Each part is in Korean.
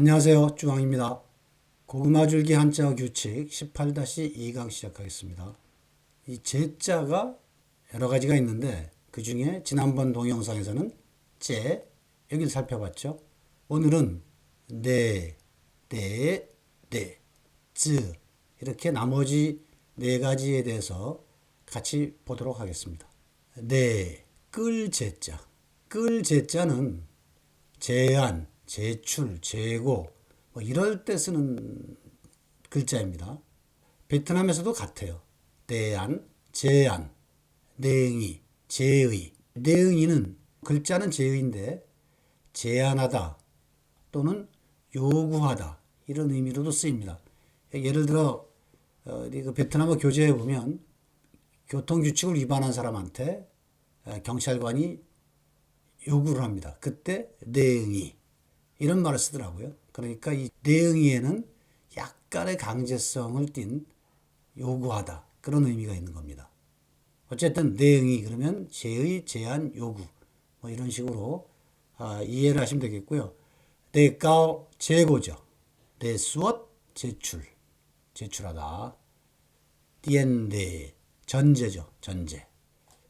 안녕하세요. 주왕입니다. 고구마 줄기 한자 규칙 18-2강 시작하겠습니다. 이 제자가 여러 가지가 있는데 그 중에 지난번 동영상에서는 제 여기를 살펴봤죠. 오늘은 네, 네, 네, 즈 이렇게 나머지 네 가지에 대해서 같이 보도록 하겠습니다. 네, 끌 제자. 끌 제자는 제안, 제출, 재고 뭐 이럴 때 쓰는 글자입니다. 베트남에서도 같아요. 대안, 제안, 내응이, 제의. 내응이는 글자는 제의인데 제안하다 또는 요구하다 이런 의미로도 쓰입니다. 예를 들어 어, 그 베트남어 교재에 보면 교통 규칙을 위반한 사람한테 어, 경찰관이 요구를 합니다. 그때 내응이 이런 말을 쓰더라고요. 그러니까 이 내응이에는 약간의 강제성을 띤 요구하다 그런 의미가 있는 겁니다. 어쨌든 내응이 그러면 제의, 제한, 요구 뭐 이런 식으로 아, 이해를 하시면 되겠고요. 내가 재고죠. 내수엇 제출 제출하다. 디엔데 전제죠. 전제.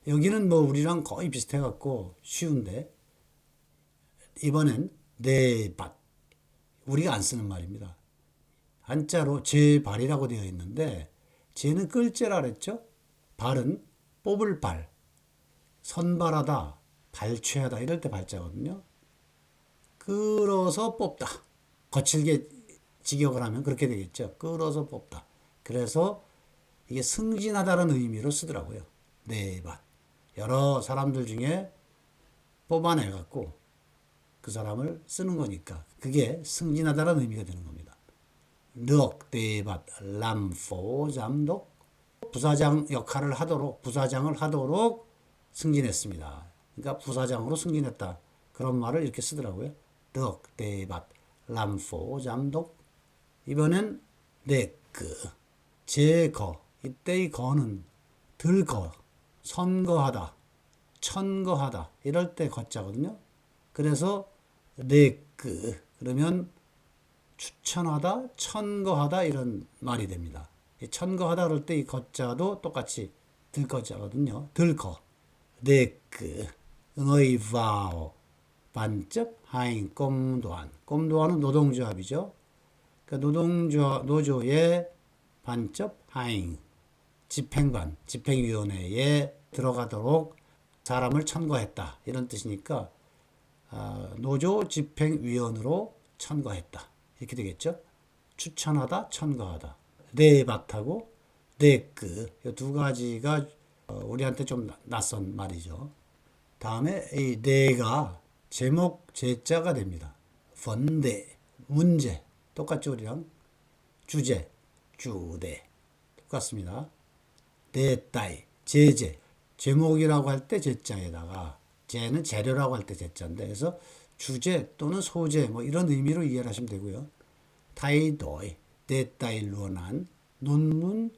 여기는 뭐 우리랑 거의 비슷해 갖고 쉬운데 이번엔 내밭 우리가 안 쓰는 말입니다. 한자로 제 발이라고 되어 있는데 제는 끌제라 그랬죠. 발은 뽑을 발, 선발하다, 발췌하다 이럴 때 발자거든요. 끌어서 뽑다. 거칠게 직역을 하면 그렇게 되겠죠. 끌어서 뽑다. 그래서 이게 승진하다는 의미로 쓰더라고요. 네밭. 여러 사람들 중에 뽑아내 갖고 그 사람을 쓰는 거니까 그게 승진하다라는 의미가 되는 겁니다. 넉 대밭 람포 잠독 부사장 역할을 하도록 부사장을 하도록 승진했습니다. 그러니까 부사장으로 승진했다. 그런 말을 이렇게 쓰더라고요. 넉 대밭 람포 잠독 이번엔 네그 제거 이때의 거는 들거 선거하다 천거하다 이럴 때 거자거든요. 그래서 네그 그러면 추천하다, 천거하다 이런 말이 됩니다. 이 천거하다 그럴 때 이 거자도 똑같이 들거자거든요. 들거. 네그 응의 바오 반접 하인 꼼도안. 꼼도안은 노동조합이죠. 그러니까 노동조 노조의 반접 하인 집행관 집행위원회에 들어가도록 사람을 천거했다 이런 뜻이니까 아, 노조 집행위원으로 천거했다. 이렇게 되겠죠. 추천하다, 천거하다. 네밭하고 네그 두 가지가 어, 우리한테 좀 낯선 말이죠. 다음에 이 네가 제목 제자가 됩니다. 번대 문제 똑같죠 우리랑 주제 주대 똑같습니다. 네따이 제제 제목이라고 할 때 제자에다가 제는 재료라고 할때 제자인데 그래서 주제 또는 소재 뭐 이런 의미로 이해를 하시면 되고요. 타이도이 데타일루어난 논문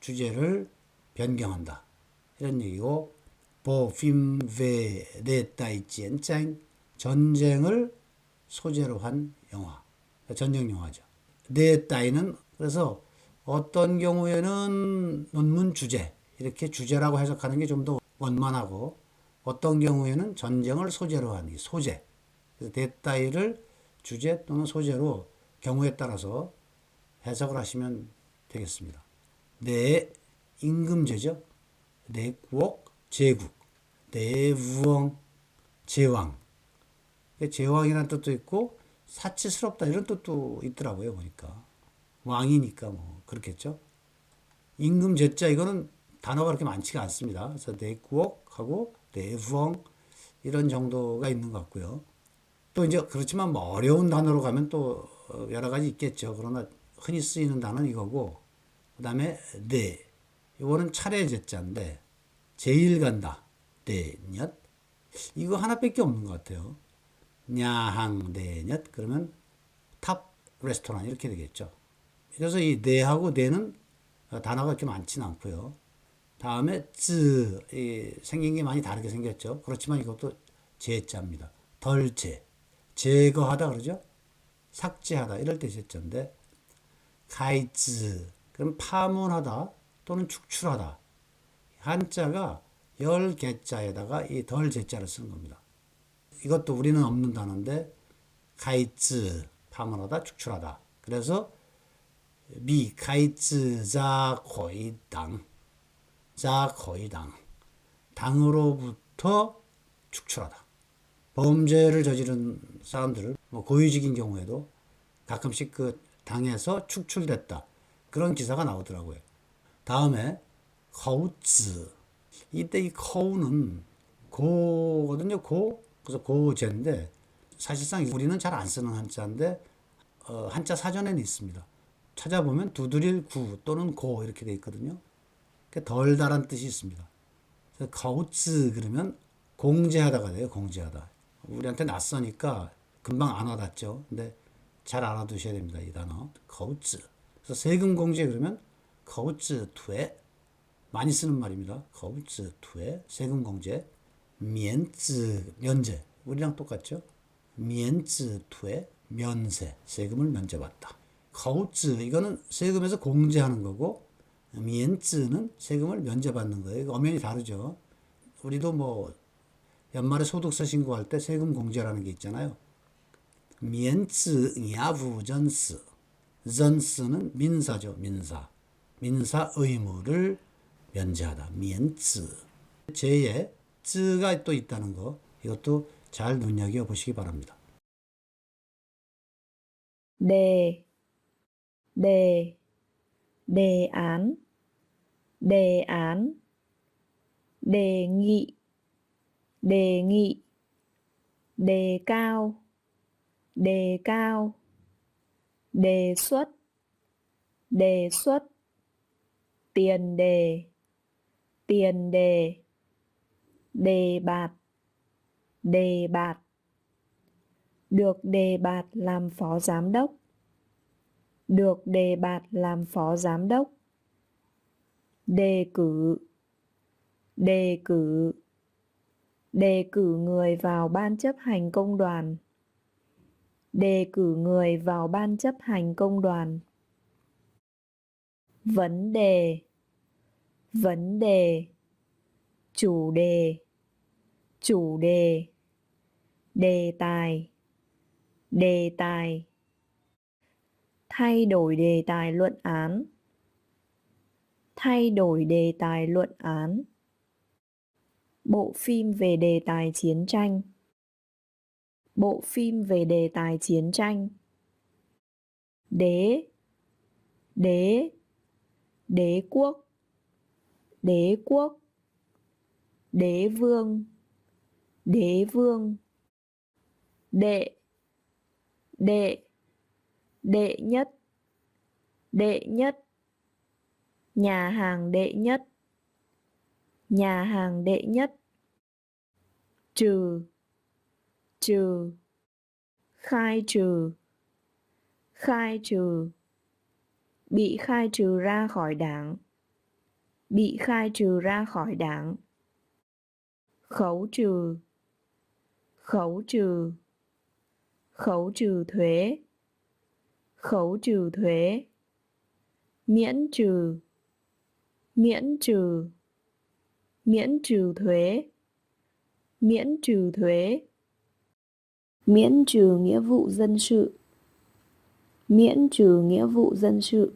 주제를 변경한다. 이런 얘기고 보핌베 데타이지엔짱 전쟁을 소재로 한 영화. 전쟁 영화죠. 데타이는 그래서 어떤 경우에는 논문 주제 이렇게 주제라고 해석하는 게 좀 더 원만하고 어떤 경우에는 전쟁을 소재로 한 소재. 그래서 대따이를 주제 또는 소재로 경우에 따라서 해석을 하시면 되겠습니다. 내 임금제죠. 내 구옥 제국. 내 우엉 제왕. 제왕이라는 뜻도 있고 사치스럽다 이런 뜻도 있더라고요 보니까 왕이니까 뭐 그렇겠죠. 임금 제자 이거는 단어가 그렇게 많지가 않습니다. 그래서 내 구옥하고 내후엉 이런 정도가 있는 것 같고요. 또 이제 그렇지만 뭐 어려운 단어로 가면 또 여러 가지 있겠죠. 그러나 흔히 쓰이는 단어는 이거고 그다음에 네 이거는 차례 제자인데 제일 간다 대녁 이거 하나밖에 없는 것 같아요. 냐항 대녁 그러면 탑 레스토랑 이렇게 되겠죠. 그래서 이 네하고 네는 단어가 그렇게 많지는 않고요. 다음에 쯔 생긴 게 많이 다르게 생겼죠. 그렇지만 이것도 제자입니다. 덜제 제거하다 그러죠. 삭제하다 이럴 때 제자인데 가이즈 그럼 파문하다 또는 축출하다 한자가 열 개자에다가 이 덜 제자를 쓰는 겁니다. 이것도 우리는 없는 단어인데 가이즈 파문하다 축출하다. 그래서 미 가이즈 자 거의 당. 자 거의 당. 당으로부터 축출하다. 범죄를 저지른 사람들을 뭐 고위직인 경우에도 가끔씩 그 당에서 축출됐다. 그런 기사가 나오더라고요. 다음에 거우즈. 이때 이 거우는 고거든요. 고. 그래서 고제인데 사실상 우리는 잘 안 쓰는 한자인데 어, 한자 사전에는 있습니다. 찾아보면 두드릴 구 또는 고 이렇게 돼 있거든요. 그러니까 덜 달한 뜻이 있습니다. 거우즈 그러면 공제하다가 돼요. 공제하다. 우리한테 낯서니까 금방 안 와닿죠. 근데 잘 알아두셔야 됩니다. 이 단어. 거우즈. 그래서 세금 공제 그러면 거우즈 투에 많이 쓰는 말입니다. 거우즈 투에 세금 공제. 면즈 면제. 우리랑 똑같죠? 면즈 투에 면세. 세금을 면제받다. 거우즈 이거는 세금에서 공제하는 거고 면즈는 세금을 면제받는 거예요. 엄연히 다르죠. 우리도 뭐 연말에 소득세 신고할 때 세금 공제라는 게 있잖아요. 면즈 야부전스 전스는 민사죠. 민사. 민사 의무를 면제하다. 면즈. 제에 즈가 또 있다는 거 이것도 잘 눈여겨 보시기 바랍니다. đề đề đề án đề án. Đề nghị. Đề nghị. Đề cao. Đề cao. Đề xuất. Đề xuất. Tiền đề. Tiền đề. Đề bạt. Đề bạt. Được đề bạt làm phó giám đốc. Được đề bạt làm phó giám đốc đề cử. Đề cử. Đề cử người vào ban chấp hành công đoàn. Đề cử người vào ban chấp hành công đoàn. Vấn đề. Vấn đề. Chủ đề. Chủ đề. Đề tài. Đề tài. Thay đổi đề tài luận án thay đổi đề tài luận án. Bộ phim về đề tài chiến tranh. Bộ phim về đề tài chiến tranh. Đế. Đế. Đế quốc. Đế quốc. Đế vương. Đế vương. Đệ. Đệ. Đệ nhất. Đệ nhất nhà hàng đệ nhất. Nhà hàng đệ nhất. Trừ. Trừ. Khai trừ. Khai trừ. Bị khai trừ ra khỏi đảng. Bị khai trừ ra khỏi đảng. Khấu trừ. Khấu trừ. Khấu trừ thuế. Khấu trừ thuế. Miễn trừ miễn trừ miễn trừ thuế, miễn trừ thuế, miễn trừ nghĩa vụ dân sự, miễn trừ nghĩa vụ dân sự.